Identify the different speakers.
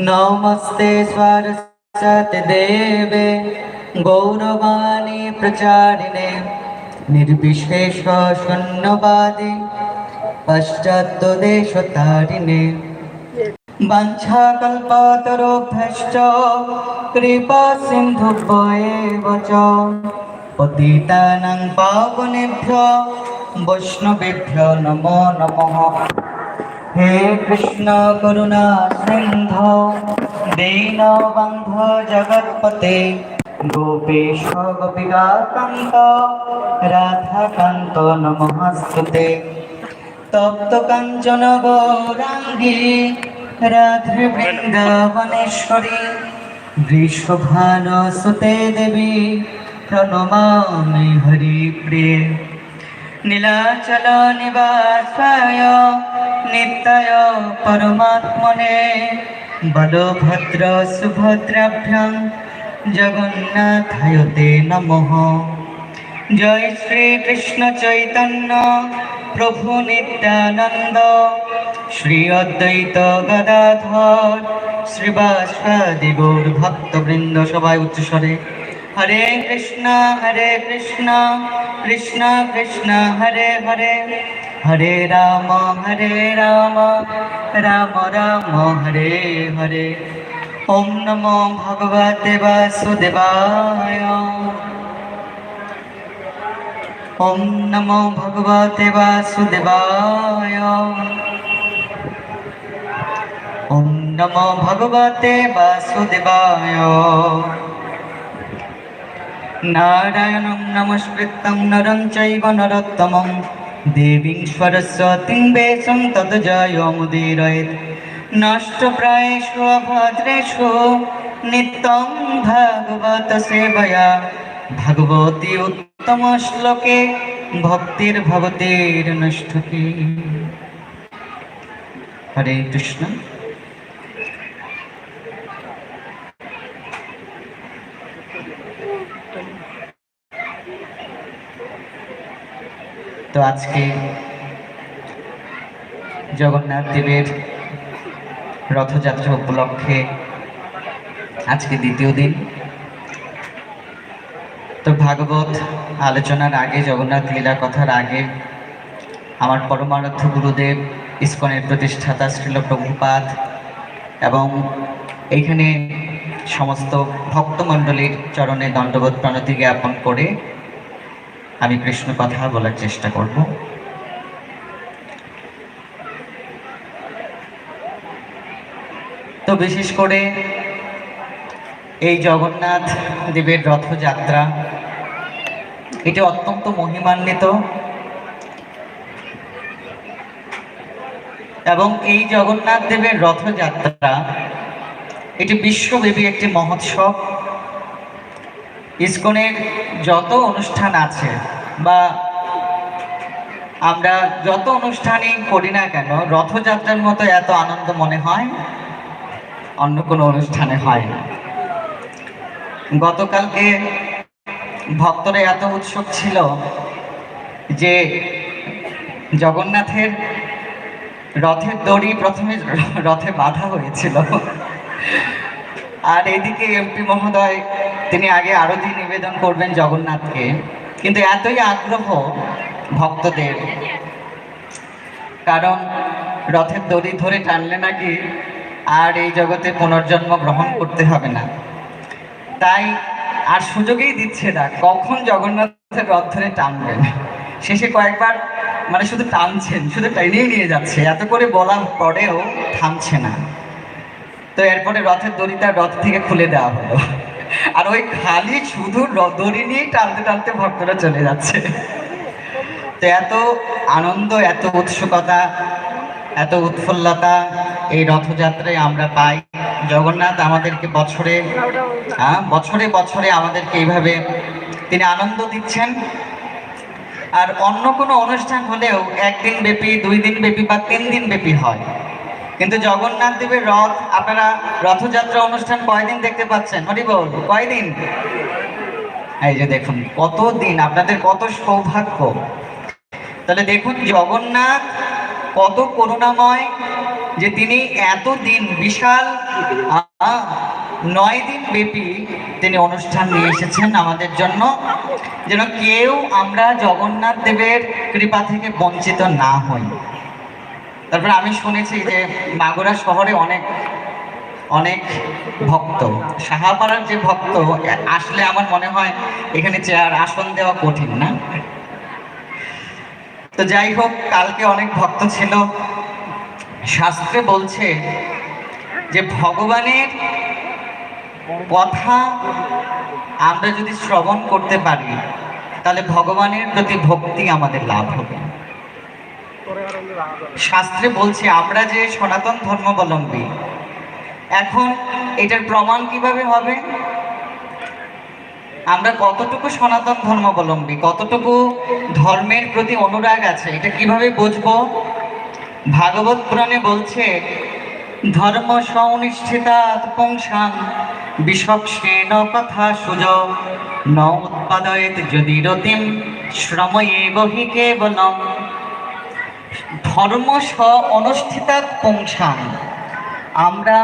Speaker 1: नमस्ते सरसतदेवे गौरवाणी प्रचारिणे निर्विशेष शून्यवादे पश्चात्तदेशतारिणे वञ्छाकल्पतरुभ्यश्च कृपासिन्धुभ्य एव च पतितानां पावनेभ्य वैष्णवेभ्यो नमो नमः হে কৃষ্ণ করুণা সিন্ধ দীন বন্ধ জগৎপতে গোপেশ রাধা কান্ত নমস্তে তপ্ত কাঞ্চন গৌরাঙ্গী রাধে বৃন্দাবনেশ্বরী সুতে দেবী প্রণমামি হরি প্রিয় নীলাচল নিবাসায় নিত্য পরমাত্মনে বলভদ্র সুভদ্রাভ্যাং জগন্নাথায় নম নমঃ জয় শ্রীকৃষ্ণ চৈতন্য প্রভু নিত্যানন্দ শ্রী অদ্বৈত গদাধর শ্রীবাসদি গৌর ভক্তবৃন্দ সবাই উচ্চস্বরে হরে কৃষ্ণ হরে কৃষ্ণ কৃষ্ণ কৃষ্ণ হরে হরে হরে রাম হরে রাম রাম রাম হরে হরে ওম নম ভগবতে বাসুদেবায় ওম নমো ভগবতে বাসুদেবায় ওম নমো ভগবতে বাসুদেবায় নারায়ণ নমস্কৃত নরম চৈব নরোত্তমং দেবীং সরস্বতীং বেশং জয় জয়মুদিরয়েত নষ্ট প্রায়েষু অভদ্রেষু নিত্যং ভাগবত সেবয়া ভগবতী উত্তম শ্লোকে ভক্তির ভবতের নষ্টকে হরে কৃষ্ণ
Speaker 2: তো আজকে জগন্নাথ দেবের রথযাত্রা উপলক্ষে আজকে দ্বিতীয় দিন তো ভাগবত আলোচনার আগে জগন্নাথ লীলা কথার আগে আমার পরমারথ গুরুদেব ইস্কনের প্রতিষ্ঠাতা শ্রীল প্রভুপাত এবং এইখানে সমস্ত ভক্তমণ্ডলীর চরণে দণ্ডবোধ প্রণতি জ্ঞাপন করে আমি কৃষ্ণ কথা বলার চেষ্টা করব তো বিশেষ করে এই জগন্নাথ দেবের রথযাত্রা এটি অত্যন্ত মহিমান্বিত এবং এই জগন্নাথ দেবের রথযাত্রা এটি বিশ্বব্যাপী একটি মহোৎসব ইস্কনের যত অনুষ্ঠান আছে বা আমরা যত অনুষ্ঠানই করি না কেন রথযাত্রার মতো এত আনন্দ মনে হয় অন্য কোনো অনুষ্ঠানে হয় না গতকালকে ভক্তরা এত উৎসব ছিল যে জগন্নাথের রথের দড়ি প্রথমে রথে বাধা হয়েছিল আর এদিকে এমপি মহোদয় তিনি আগে দিন নিবেদন করবেন জগন্নাথকে কিন্তু এতই আগ্রহ ভক্তদের কারণ রথের দড়ি ধরে টানলে নাকি আর এই জগতে পুনর্জন্ম গ্রহণ করতে হবে না তাই আর সুযোগেই দিচ্ছে না কখন জগন্নাথের রথ ধরে টানবেন শেষে কয়েকবার মানে শুধু টানছেন শুধু টেনেই নিয়ে যাচ্ছে এত করে বলার পরেও থামছে না তো এরপরে রথের দড়িটা রথ থেকে খুলে দেওয়া হলো আর ওই খালি শুধু দড়ি নিয়ে টানতে টানতে ভক্তরা চলে যাচ্ছে তো এত আনন্দ এত উৎসুকতা এত উৎফুল্লতা এই রথযাত্রায় আমরা পাই জগন্নাথ আমাদেরকে বছরে হ্যাঁ বছরে বছরে আমাদেরকে এইভাবে তিনি আনন্দ দিচ্ছেন আর অন্য কোনো অনুষ্ঠান হলেও একদিন ব্যাপী দুই দিন ব্যাপী বা তিন দিন ব্যাপী হয় কিন্তু জগন্নাথ দেবের রথ আপনারা রথযাত্রা অনুষ্ঠান কয়দিন দেখতে পাচ্ছেন হরিবল কয়দিন এই যে দেখুন কত দিন আপনাদের কত সৌভাগ্য তাহলে দেখুন জগন্নাথ কত করুণাময় যে তিনি এত দিন বিশাল নয় দিন ব্যাপী তিনি অনুষ্ঠান নিয়ে এসেছেন আমাদের জন্য যেন কেউ আমরা জগন্নাথ দেবের কৃপা থেকে বঞ্চিত না হই তারপরে আমি শুনেছি যে মাগুরা শহরে অনেক অনেক ভক্ত সাহাপাড়ার যে ভক্ত আসলে আমার মনে হয় এখানে চেয়ার আসন দেওয়া কঠিন না তো যাই হোক কালকে অনেক ভক্ত ছিল শাস্ত্রে বলছে যে ভগবানের কথা আমরা যদি শ্রবণ করতে পারি তাহলে ভগবানের প্রতি ভক্তি আমাদের লাভ হবে শাস্ত্রে বলছে আমরা যে সনাতন ধর্মাবলম্বী এখন এটার প্রমাণ কিভাবে হবে আমরা কতটুকু সনাতন ধর্মাবলম্বী কতটুকু ধর্মের প্রতি অনুরাগ আছে এটা কিভাবে বুঝব ভাগবত পুরাণে বলছে ধর্ম স্বনিষ্ঠিতা কথা সুজ ন উৎপাদয়েত যদি রতিম শ্রম এ বহি কেবলম ধর্ম স্ব অনুষ্ঠিতা পৌঁছান আমরা